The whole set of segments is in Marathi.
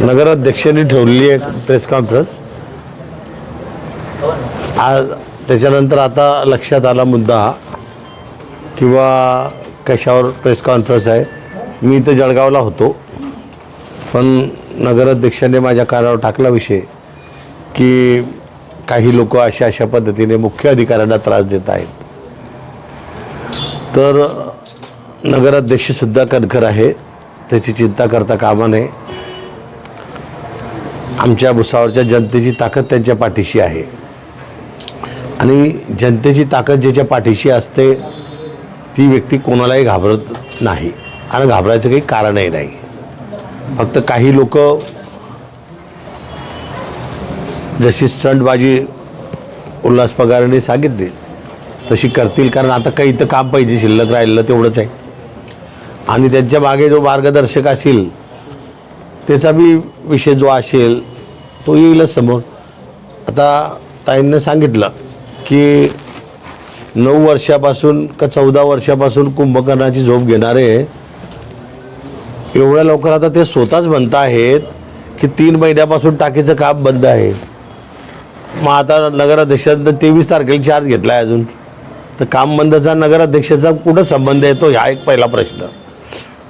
नगराध्यक्षांनी ठेवलेली आहे प्रेस कॉन्फरन्स आज त्याच्यानंतर आता लक्षात आला मुद्दा हा किंवा कशावर प्रेस कॉन्फरन्स आहे. मी इथं जळगावला होतो. पण नगराध्यक्षांनी माझ्या कानावर टाकला विषय की काही लोक अशा अशा पद्धतीने मुख्य अधिकाऱ्यांना त्रास देत आहेत. तर नगराध्यक्षसुद्धा कणखर आहे. त्याची चिंता करता कामा नये. आमच्या भुसावरच्या जनतेची ताकद त्यांच्या पाठीशी आहे. आणि जनतेची ताकद ज्याच्या पाठीशी असते ती व्यक्ती कोणालाही घाबरत नाही आणि घाबरायचं काही कारणही नाही. फक्त काही लोक जशी स्टंटबाजी उल्हास पगारांनी सांगितली तशी करतील कारण आता काही इथं काम पाहिजे शिल्लक राहिलं तेवढंच आहे. आणि त्यांच्या मागे जो मार्गदर्शक असेल त्याचा बी विषय जो असेल तो येईलच समोर. आता ताईंनं सांगितलं की नऊ वर्षापासून का चौदा वर्षापासून कुंभकर्णाची झोप घेणारे एवढ्या लवकर आता ते स्वतःच म्हणत आहेत की तीन महिन्यापासून टाकीचं काम बंद आहे. मग आता नगराध्यक्षांनी तेवीस तारखेला चार्ज घेतला आहे अजून. तर काम बंदचा नगराध्यक्षाचा कुठं संबंध येतो हा एक पहिला प्रश्न.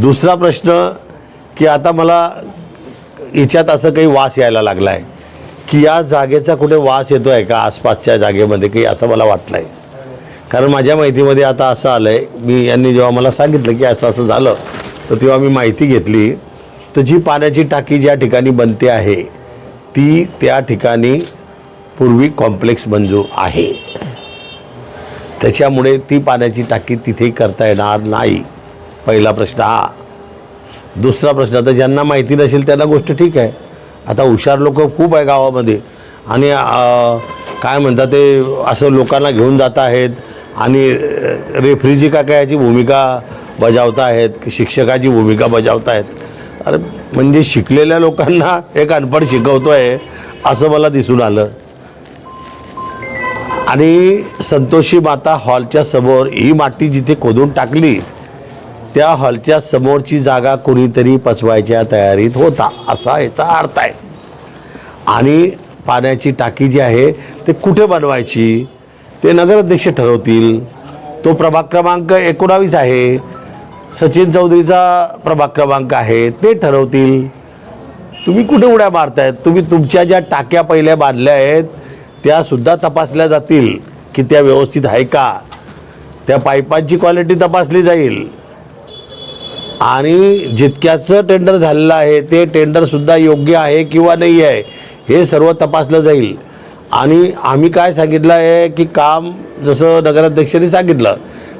दुसरा प्रश्न की आता मला याच्यात असं काही वास यायला लागला आहे की या जागेचा कुठे वास येतो आहे का आसपासच्या जागेमध्ये काही असं मला वाटलं आहे कारण माझ्या माहितीमध्ये आता असं आलं आहे मी यांनी जेव्हा मला सांगितलं की असं असं झालं तर तेव्हा मी माहिती घेतली. तर जी पाण्याची टाकी ज्या ठिकाणी बनते आहे ती त्या ठिकाणी पूर्वी कॉम्प्लेक्स मंजूर आहे. त्याच्यामुळे ती पाण्याची टाकी तिथे करता येणार नाही. पहिला प्रश्न हा. दुसरा प्रश्न आता ज्यांना माहिती नसेल त्यांना गोष्ट ठीक आहे. आता हुशार लोक खूप आहे गावामध्ये. आणि काय म्हणतात ते असं लोकांना घेऊन जात आहेत. आणि रेफ्रीजी का काय याची भूमिका बजावत आहेत की शिक्षकाची भूमिका बजावत आहेत. अरे म्हणजे शिकलेल्या लोकांना एक अनपढ शिकवतो आहे असं मला दिसून आलं. आणि संतोषी माता हॉलच्या समोर ही माती जिथे खोदून टाकली त्या हॉलच्या समोरची जागा कोणीतरी पचवायच्या तयारीत होता असा याचा अर्थ आहे. आणि पाण्याची टाकी जी आहे ते कुठे बनवायची? ते नगराध्यक्ष ठरवतील. तो प्रभाग क्रमांक एकोणावीस आहे. सचिन चौधरीचा प्रभाग क्रमांक आहे ते ठरवतील. तुम्ही कुठे उड्या मारतायत? तुम्ही तुमच्या ज्या टाक्या पहिल्या बांधल्या आहेत त्यासुद्धा तपासल्या जातील की त्या व्यवस्थित आहे का? त्या पाईपांची क्वालिटी तपासली जाईल. आणि जितक्याचं टेंडर झालेलं आहे ते टेंडरसुद्धा योग्य आहे किंवा नाही आहे हे सर्व तपासलं जाईल. आणि आम्ही काय सांगितलं आहे की काम जसं नगराध्यक्षांनी सांगितलं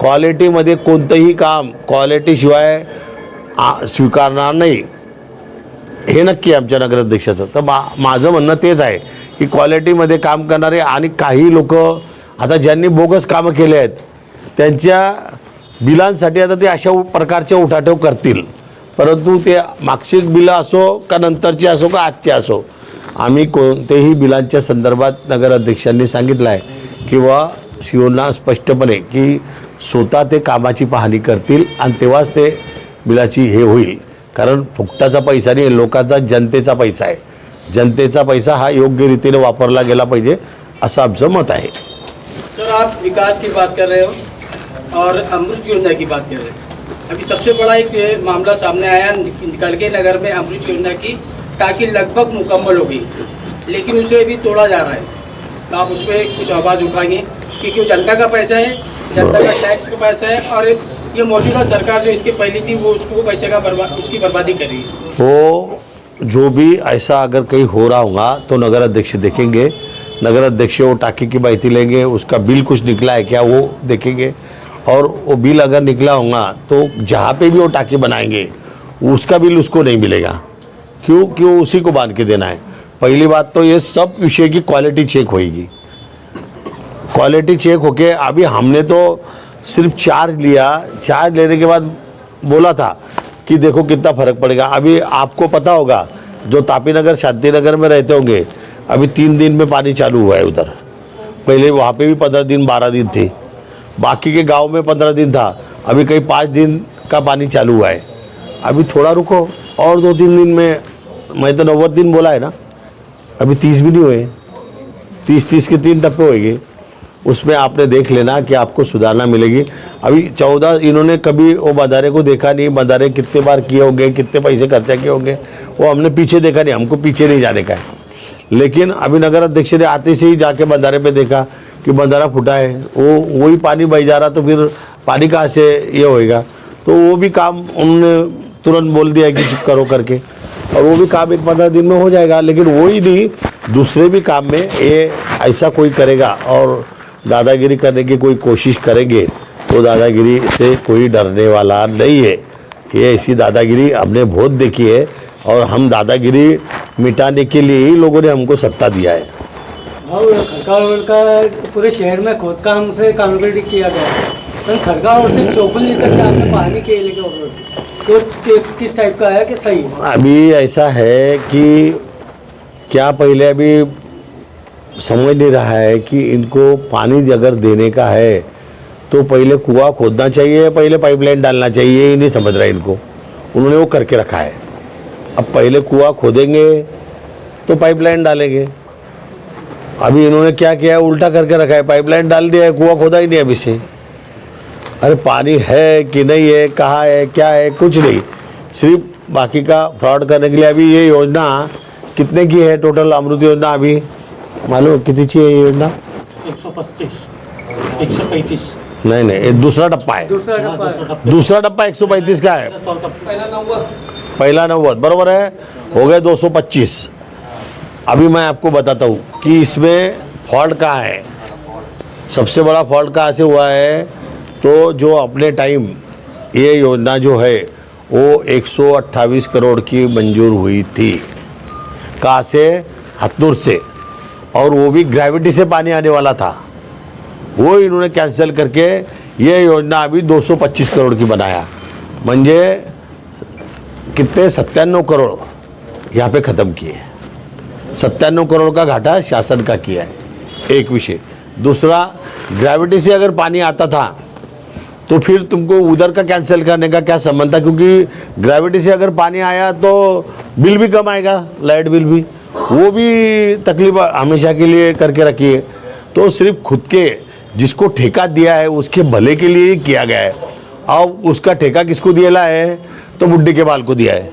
क्वालिटीमध्ये कोणतंही काम क्वालिटीशिवाय स्वीकारणार नाही. हे नक्की आमच्या नगराध्यक्षाचं. तर मा माझं म्हणणं तेच आहे की क्वालिटीमध्ये काम करणारे आणि काही लोक आता ज्यांनी बोगस कामं केले आहेत त्यांच्या बिलांसाठी आता ते अशा प्रकारच्या उठाठेव करतील. परंतु ते मागशिक बिलं असो का नंतरची असो का आजची असो आम्ही कोणतेही बिलांच्या संदर्भात नगराध्यक्षांनी सांगितलं आहे किंवा शिवना स्पष्टपणे की स्वतः ते कामाची पाहणी करतील आणि तेव्हाच ते बिलाची हे होईल. कारण फुकटाचा पैसा नाही लोकांचा जनतेचा पैसा आहे. जनतेचा पैसा हा योग्य रीतीने वापरला गेला पाहिजे असं आमचं मत आहे. सर आप विकास की बात कर रहे हो? और अमृत योजना की बात कर। रहे हैं अभी सबसे बड़ा एक मामला सामने आया कड़के नगर में अमृत योजना की टाकी लगभग मुकम्मल हो गई। लेकिन उसे अभी तोड़ा जा रहा है। तो आप उस पर कुछ आवाज़ उठाएँगे क्योंकि जनता का पैसा है, जनता का टैक्स का पैसा है, और ये मौजूदा सरकार जो इसके पहली थी, वो उसको पैसे का बर्बाद उसकी बर्बादी कर वो जो भी ऐसा अगर कहीं हो रहा होगा तो नगर अध्यक्ष देखेंगे। नगर अध्यक्ष वो टाकी की माहिती लेंगे, उसका बिल कुछ निकला है क्या, वो देखेंगे। और वो बिल अगर निकला होगा तो जहाँ पे भी वो टाकी बनाएँगे, उसका बिल उसको नहीं मिलेगा। क्यों? क्यों? उसी को बाँध के देना है। पहली बात तो ये सब विषय की क्वालिटी चेक होएगी। क्वालिटी चेक होके अभी हमने तो सिर्फ़ चार्ज लिया। चार्ज लेने के बाद बोला था कि देखो कितना फ़र्क पड़ेगा। अभी आपको पता होगा, जो तापी नगर शांति नगर में रहते होंगे, अभी तीन दिन में पानी चालू हुआ है उधर। पहले वहाँ पे भी पंद्रह दिन, बारह दिन थे। बाकी के गाँव में पंद्रह दिन था। अभी कहीं पाँच दिन का पानी चालू हुआ है। अभी थोड़ा रुको, और दो तीन दिन में, मैं तो नव्वद दिन बोला है ना। अभी तीस भी नहीं हुए। तीस तीस के तीन टप्पे होएँगे। उसमें आपने देख लेना कि आपको सुधारना मिलेगी। अभी चौदह, इन्होंने कभी वो मदारे को देखा नहीं। मदारे कितने बार किए होंगे, कितने पैसे खर्चा किए होंगे, वो हमने पीछे देखा नहीं। हमको पीछे नहीं जाने का है। लेकिन अभी नगर अध्यक्ष ने आते से ही जाके बंधारे पे देखा। कि बंधारा फूटा है वो, वही पानी बह जा रहा तो फिर पानी कहाँ से ये होएगा? तो वो भी काम उन्होंने तुरंत बोल दिया कि करो करके। और वो भी काम एक पंद्रह दिन में हो जाएगा, लेकिन वही नहीं, दूसरे भी काम में ये ऐसा कोई करेगा और दादागिरी करने की कोई कोशिश करेंगे तो दादागिरी से कोई डरने वाला नहीं है। ये ऐसी दादागिरी हमने बहुत देखी है और हम दादागिरी मिटाने के लिए ही लोगों ने हमको सत्ता दिया है। और खरका रोड का पूरे शहर में खोद काम से कानूनी किया गया है। पर खरका रोड से चौकुली तक के आपने पानी के लिए तो किस टाइप का है कि सही है? अभी ऐसा है कि क्या पहले अभी समझ नहीं रहा है कि इनको पानी अगर देने का है तो पहले कुआँ खोदना चाहिए, पहले पाइपलाइन डालना चाहिए, ये नहीं समझ रहा है इनको। उन्होंने वो करके रखा है। अब पहले कुआँ खोदेंगे तो पाइपलाइन डालेंगे। अभी इन्होंने क्या किया है? उल्टा करके रखा है। पाइपलाइन डाल दिया है। कुआँ खोदा ही नहीं अभी से। अरे पानी है कि नहीं है? कहाँ है? क्या है? कुछ नहीं। सिर्फ़ बाकी का फ्रॉड करने के लिए अभी ये योजना कितने की है टोटल अमृत योजना अभी? मालूम कितनी कितीची है ये योजना? एक सौ पच्चीस। एक सौ पैंतीस। नहीं नहीं ये दूसरा टप्पा है। दूसरा डब्बा एक सौ पैंतीस का है। पहला नव्वद बराबर है? हो गए 225 अभी मैं आपको बताता हूँ कि इसमें फॉल्ट कहाँ है। सबसे बड़ा फॉल्ट कहाँ से हुआ है तो जो अपने टाइम ये योजना जो है, वो 128 करोड़ की मंजूर हुई थी। कहाँ से? हथनूर से। और वो भी ग्रेविटी से पानी आने वाला था। वो इन्होंने कैंसिल करके ये योजना अभी 225 करोड़ की बनाया। म्हणजे कितने? सत्त्याण्णव करोड़ यहाँ पे ख़त्म किए। सत्त्याण्णव करोड़ का घाटा शासन का किया है, एक विषय। दूसरा ग्रेविटी से अगर पानी आता था तो फिर तुमको उधर का कैंसिल करने का क्या संबंध था? क्योंकि ग्रेविटी से अगर पानी आया तो बिल भी कम आएगा लाइट बिल भी। वो भी तकलीफ़ हमेशा के लिए करके रखी है। तो सिर्फ़ खुद के जिसको ठेका दिया है, उसके भले के लिए ही किया गया है। अब उसका ठेका किसको दिया है? तो बुड्ढे के बाल को दिया है।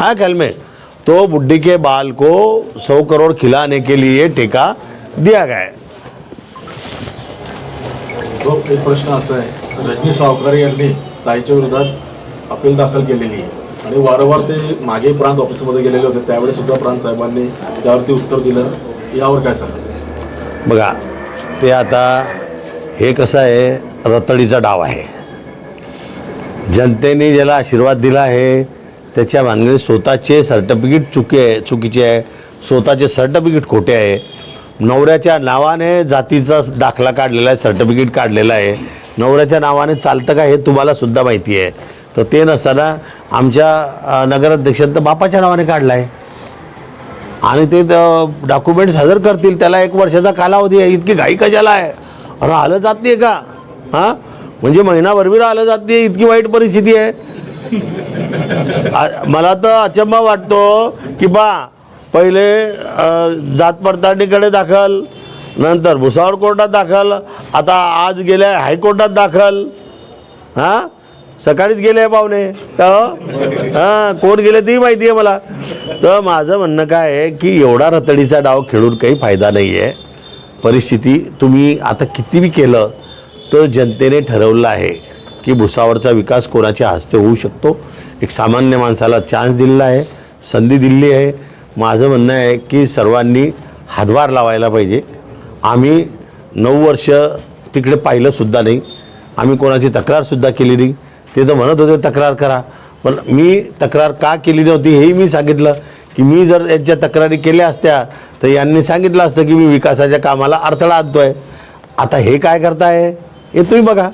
हाँ ख्याल में? तो बुड्ढी के बाल को सौ करोड़ खिलाने के लिए ठेका दिया गया है। तो एक प्रश्न असा आहे रजनी सावकार यांनी ताईच्या विरोधात अपील दाखल केलेली आहे. आणि वारंवार ते मागे प्रांत ऑफिसमध्ये गेलेले होते त्यावेळी सुद्धा प्रांत साहेबांनी त्यावरती उत्तर दिलं. यावर काय सांगता बघा ते आता हे कसं आहे रतडीचा डाव आहे. जनतेने ज्याला आशीर्वाद दिला आहे त्याच्या मागणी स्वतःचे सर्टिफिकेट चुकी आहे चुकीचे आहे. स्वतःचे सर्टिफिकेट खोटे आहे. नवऱ्याच्या नावाने जातीचा दाखला काढलेला आहे सर्टिफिकेट काढलेला आहे. नवऱ्याच्या नावाने चालतं का हे तुम्हाला सुद्धा माहिती आहे. तर ते नसताना आमच्या नगराध्यक्षांत तर बापाच्या नावाने काढला आहे. आणि ते डॉक्युमेंट सादर करतील त्याला एक वर्षाचा कालावधी आहे. इतकी घाई कशाला आहे? आलं जात नाही का? हां? म्हणजे महिनाभर आलं जात नाही इतकी वाईट परिस्थिती आहे. मला तर अचंबा वाटतो की बा पहिले जात पडताळणीकडे दाखल नंतर भुसावळ कोर्टात दाखल आता आज गेल्या हायकोर्टात दाखल. हां? सकाळीच गेले पाहुणे. तर हां कोण गेले तेही माहिती आहे मला. तर माझं म्हणणं काय आहे की एवढा रतडीचा डाव खेळून काही फायदा नाही आहे परिस्थिती तुम्ही आता किती बी केलं तर जनतेने ठरवलं आहे की भुसावळचा विकास कोणाच्या हस्ते होऊ शकतो? एक सामान्य माणसाला चान्स दिलेला आहे संधी दिली आहे. माझं म्हणणं आहे की सर्वांनी हातभार लावायला पाहिजे. आम्ही नऊ वर्ष तिकडे पाहिलंसुद्धा नाही. आम्ही कोणाची तक्रारसुद्धा केली नाही. ते तर म्हणत होते तक्रार करा. पण मी तक्रार का केली नव्हती हेही मी सांगितलं की मी जर यांच्या तक्रारी केल्या असत्या तर यांनी सांगितलं असतं की मी विकासाच्या कामाला अडथळा आणतो आहे आता हे काय करताय? हे तुम्ही बघा.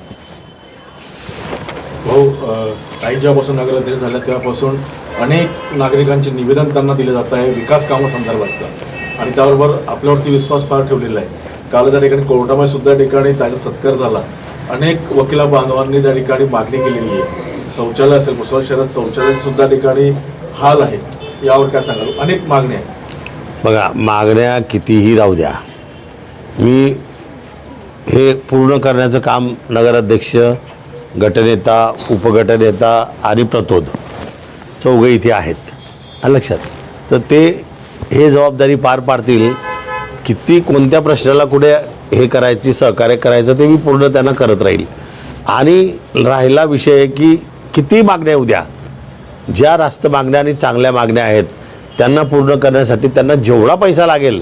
काही जेव्हापासून नगराध्यक्ष झाल्या तेव्हापासून अनेक नागरिकांचे निवेदन त्यांना दिले जात आहे विकास कामासंदर्भातचं आणि त्याबरोबर आपल्यावरती विश्वास फार ठेवलेला आहे. काल त्या ठिकाणी कोर्टामध्ये सुद्धा ठिकाणी त्याचा सत्कार झाला. अनेक वकिला बांधवांनी त्या ठिकाणी मागणी केलेली आहे. शौचालय असेल मुसळ शहरात शौचालयाचे सुद्धा ठिकाणी हाल आहे. यावर काय सांगाल? अनेक मागण्या आहेत. बघा मागण्या कितीही राहू द्या. मी हे पूर्ण करण्याचं काम नगराध्यक्ष गटनेता उपगटनेता आणि प्रतोद चौघं इथे आहेत. लक्षात. तर ते हे जबाबदारी पार पाडतील. किती कोणत्या प्रश्नाला कुठे हे करायची सहकार्य करायचं ते मी पूर्ण त्यांना करत राहील. आणि राहिला विषय की किती मागण्या उद्या ज्या रास्त मागण्या आणि चांगल्या मागण्या आहेत त्यांना पूर्ण करण्यासाठी त्यांना जेवढा पैसा लागेल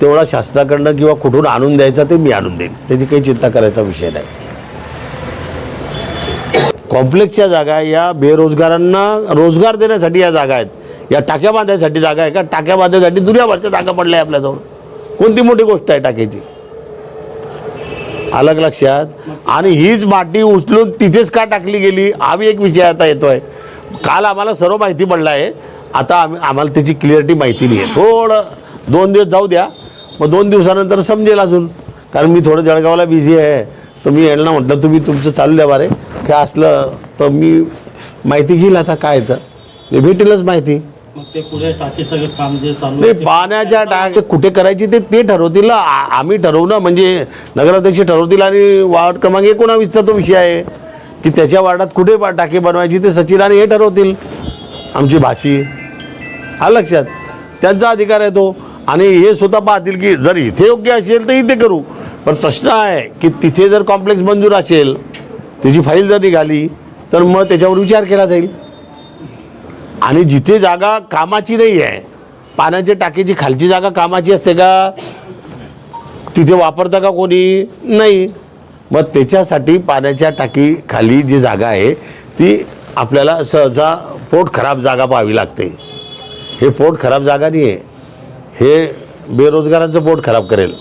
तेवढा शासनाकडनं किंवा कुठून आणून द्यायचा ते मी आणून देईन. त्याची काही चिंता करायचा विषय नाही. कॉम्प्लेक्सच्या जागा या बेरोजगारांना रोजगार देण्यासाठी या जागा आहेत. या टाक्या बांधायसाठी जागा आहे का? टाक्या बांधायसाठी दुनियाभरच्या जागा पडल्या आहे आपल्याजवळ. कोणती मोठी गोष्ट आहे टाक्याची? अलग लक्षात. आणि हीच माती उचलून तिथेच का टाकली गेली? आम्ही एक विषय आता येतोय. काल आम्हाला सर्व माहिती पडलं आहे. आता आम्ही आम्हाला त्याची क्लिअरिटी माहिती नाही आहे थोडं दोन दिवस जाऊ द्या. मग दोन दिवसानंतर समजेल अजून. कारण मी थोडं जळगावला बिझी आहे. तर मी यांना म्हटलं तुम्ही तुमचं चालू द्या बारे. काय असलं तर मी माहिती घेईल आता काय तर. ते भेटेलच माहिती. मग ते पुढे टाकीचं काम जे चालू नाही आहे ते- पाण्याच्या टाक कुठे करायची ते ते ठरवतील. ना आ- आम्ही ठरवू म्हणजे नगराध्यक्ष ठरवतील आणि वार्ड क्रमांक एकोणावीसचा तो विषय आहे. की त्याच्या वार्डात कुठे बा- टाकी बनवायची ते सचिन आणि हे ठरवतील. आमची भाषी हा लक्षात. त्यांचा अधिकार आहे तो. आणि हे स्वतः पाहतील की जर इथे योग्य असेल तर इथे करू. पण प्रश्न आहे की तिथे जर कॉम्प्लेक्स मंजूर असेल त्याची फाईल जर निघाली तर मग त्याच्यावर विचार केला जाईल. आणि जिथे जागा कामाची नाही आहे पाण्याच्या टाकीची खालची जागा कामाची असते का? तिथे वापरता का कोणी? नाही. मग त्याच्यासाठी पाण्याच्या टाकी खाली जी जागा आहे ती आपल्याला सहसा पोट खराब जागा पाहावी लागते. हे पोट खराब जागा नाही आहे. हे बेरोजगारांचं पोट खराब करेल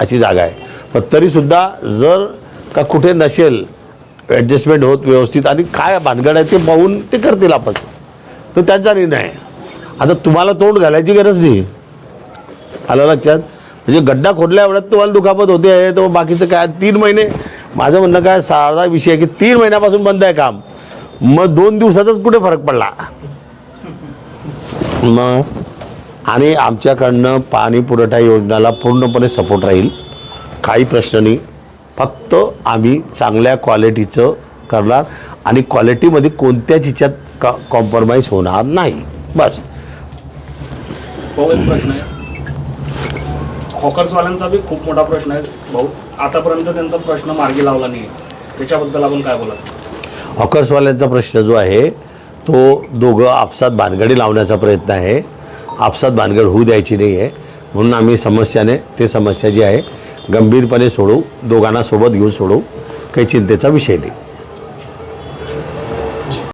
अशी जागा आहे. पण तरीसुद्धा जर का कुठे नसेल ॲडजस्टमेंट होत व्यवस्थित आणि काय भानगड आहे ते पाहून ते करतील आपण. तर त्यांचा निर्णय आहे. आता तुम्हाला तोंड घालायची गरज नाही. आलं लक्षात? म्हणजे गड्डा खोदल्या एवढ्यात तुम्हाला दुखापत होते आहे तर बाकीचं काय? तीन महिने? माझं म्हणणं काय? साधा विषय आहे की तीन महिन्यापासून बंद आहे काम. मग दोन दिवसातच कुठे फरक पडला? मग आणि आमच्याकडनं पाणी पुरवठा योजनाला पूर्णपणे सपोर्ट राहील. काही प्रश्न नाही. फक्त आम्ही चांगल्या क्वालिटीचं करणार आणि क्वालिटीमध्ये कोणत्याच ह्याच्यात का कॉम्प्रोमाइज होणार नाही. बस. प्रश्न आहे. हॉकर्सवाल्यांचा बी खूप मोठा प्रश्न आहे. भाऊ आतापर्यंत त्यांचा प्रश्न मार्गी लावला नाही त्याच्याबद्दल आपण काय बोला हॉकर्सवाल्यांचा प्रश्न जो आहे तो दोघं आपसात भानगडी लावण्याचा प्रयत्न आहे. आपसात भानगड होऊ द्यायची नाही आहे म्हणून आम्ही समस्याने ते समस्या जी आहे गंभीरपणे सोडवू दोघांना सोबत घेऊन सोडवू काही चिंतेचा विषय नाही.